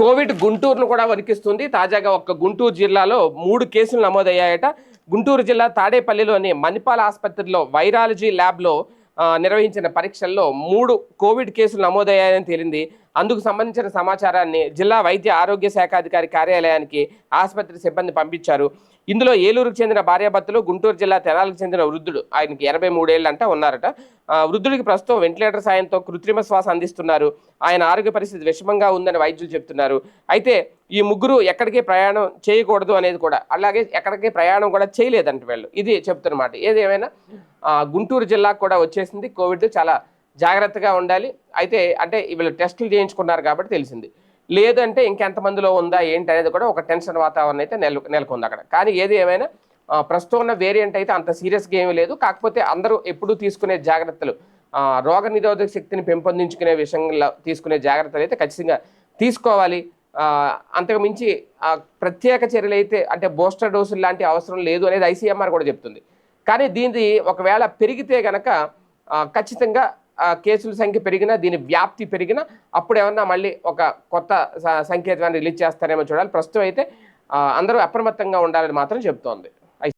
Covid గుంటూరును కూడా వణికిస్తుంది. తాజాగా ఒక్క గుంటూరు జిల్లాలో మూడు కేసులు నమోదయ్యాయట. గుంటూరు జిల్లా తాడేపల్లిలోని మణిపాల్ ఆసుపత్రిలో వైరాలజీ ల్యాబ్లో నిర్వహించిన పరీక్షల్లో మూడు కోవిడ్ కేసులు నమోదయ్యాయని తేలింది. అందుకు సంబంధించిన సమాచారాన్ని జిల్లా వైద్య ఆరోగ్య శాఖ అధికారి కార్యాలయానికి ఆసుపత్రి సిబ్బంది పంపించారు. ఇందులో ఏలూరుకు చెందిన భార్యాభర్తలు గుంటూరు జిల్లా తెనాలకు చెందిన వృద్ధుడు ఆయనకి ఎనభై మూడేళ్ళంట ఉన్నారట. వృద్ధుడికి ప్రస్తుతం వెంటిలేటర్ సాయంతో కృత్రిమ శ్వాస అందిస్తున్నారు. ఆయన ఆరోగ్య పరిస్థితి విషమంగా ఉందని వైద్యులు చెప్తున్నారు. అయితే ఈ ముగ్గురు ఎక్కడికి ప్రయాణం చేయకూడదు అనేది కూడా అలాగే ఎక్కడికి ప్రయాణం కూడా చేయలేదంట వీళ్ళు. ఇది చెప్తున్నమాట. ఏదేమైనా గుంటూరు జిల్లాకు కూడా వచ్చేసింది. కోవిడ్ చాలా జాగ్రత్తగా ఉండాలి. అయితే అంటే వీళ్ళు టెస్టులు చేయించుకున్నారు కాబట్టి తెలిసింది. లేదంటే ఇంకెంతమందిలో ఉందా ఏంటి అనేది కూడా ఒక టెన్షన్ వాతావరణం అయితే నెల నెలకొంది అక్కడ. కానీ ఏది ఏమైనా ప్రస్తుతం ఉన్న వేరియంట్ అయితే అంత సీరియస్గా ఏమీ లేదు. కాకపోతే అందరూ ఎప్పుడూ తీసుకునే జాగ్రత్తలు రోగ నిరోధక శక్తిని పెంపొందించుకునే విషయంలో తీసుకునే జాగ్రత్తలు అయితే ఖచ్చితంగా తీసుకోవాలి. అంతకుమించి అంతకు మించి ప్రత్యేక చర్యలు అయితే అంటే బూస్టర్ డోసులు లాంటి అవసరం లేదు అనేది ఐసీఎంఆర్ కూడా చెప్తుంది. కానీ దీనిది ఒకవేళ పెరిగితే గనక ఖచ్చితంగా కేసుల సంఖ్య పెరిగినా దీని వ్యాప్తి పెరిగినా అప్పుడు ఏమన్నా మళ్ళీ ఒక కొత్త సంకేతాన్ని రిలీజ్ చేస్తారేమో చూడాలి. ప్రస్తుతం అయితే అందరూ అప్రమత్తంగా ఉండాలని మాత్రం చెబుతోంది